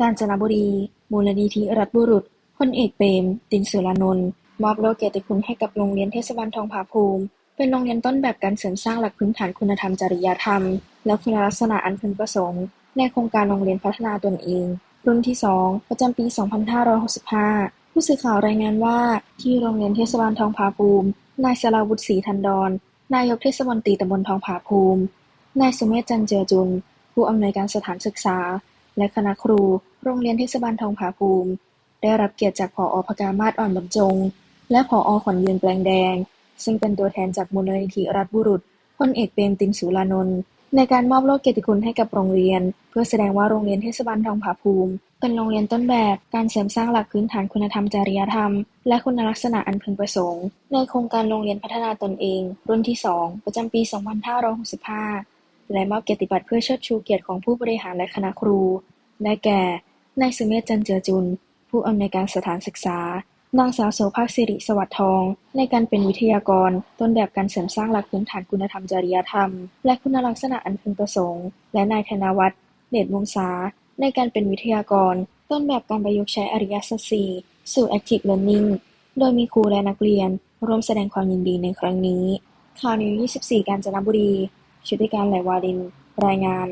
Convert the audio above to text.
กาญจนบุรี มูลนิธิรัฐบุรุษ พลเอกเปรม ตินสุรานนท์ มอบโล่เกียรติคุณให้กับโรงเรียนเทศบาลทองผาภูมิ เป็นโรงเรียนต้นแบบการเสริมสร้างหลักพื้นฐานคุณธรรมจริยธรรม และคุณลักษณะอันพึงประสงค์ ในโครงการโรงเรียนพัฒนาตนเอง รุ่นที่ 2 ประจำปี 2565 ผู้สื่อข่าวรายงานว่าที่โรงเรียนเทศบาลทองผาภูมิ นายสราวุฒิศรีทันดร นายกเทศมนตรีตำบลทองผาภูมิ นายสุเมธจันเจือจุน ผู้อำนวยการสถานศึกษา และคณะครู โรงเรียนเทศบาลทองผาภูมิ ได้รับเกียรติจากผอ.พกามาศอ่อนบรรจง และผอ.ขวัญยืนแปลงแดง ซึ่งเป็นตัวแทนจากมูลนิธิรัฐบุรุษพลเอกเปรมตินสุรานนท์ในการมอบโล่เกียรติคุณให้กับโรงเรียน เพื่อแสดงว่าโรงเรียนเทศบาลทองผาภูมิ เป็นโรงเรียนต้นแบบการเสริมสร้างหลักพื้นฐานคุณธรรมจริยธรรม และคุณลักษณะอันพึงประสงค์ ในโครงการโรงเรียนพัฒนาตนเอง รุ่นที่ 2 ประจำปี 2565 และมอบเกียรติบัตรเพื่อเชิดชูเกียรติของผู้บริหารและคณะครู ได้แก่ นายสุเมธจันเจือจุน ผู้อำนวยการสถานศึกษา นางสาวโสภาคสิริสวัสดิ์ทอง ในการเป็นวิทยากร ต้นแบบการเสริมสร้างหลักพื้นฐานคุณธรรมจริยธรรม และคุณลักษณะอันพึงประสงค์ และนายธนวัฒน์เดชวงศาในการเป็นวิทยากร ต้นแบบการประยุกต์ใช้อริยสัจสี่สู่ Active Learning โดยมีครูและนักเรียน ร่วมแสดงความยินดีในครั้งนี้ ข่าวนิว 24 กาญจนบุรี ชุติการไหลวาริน รายงาน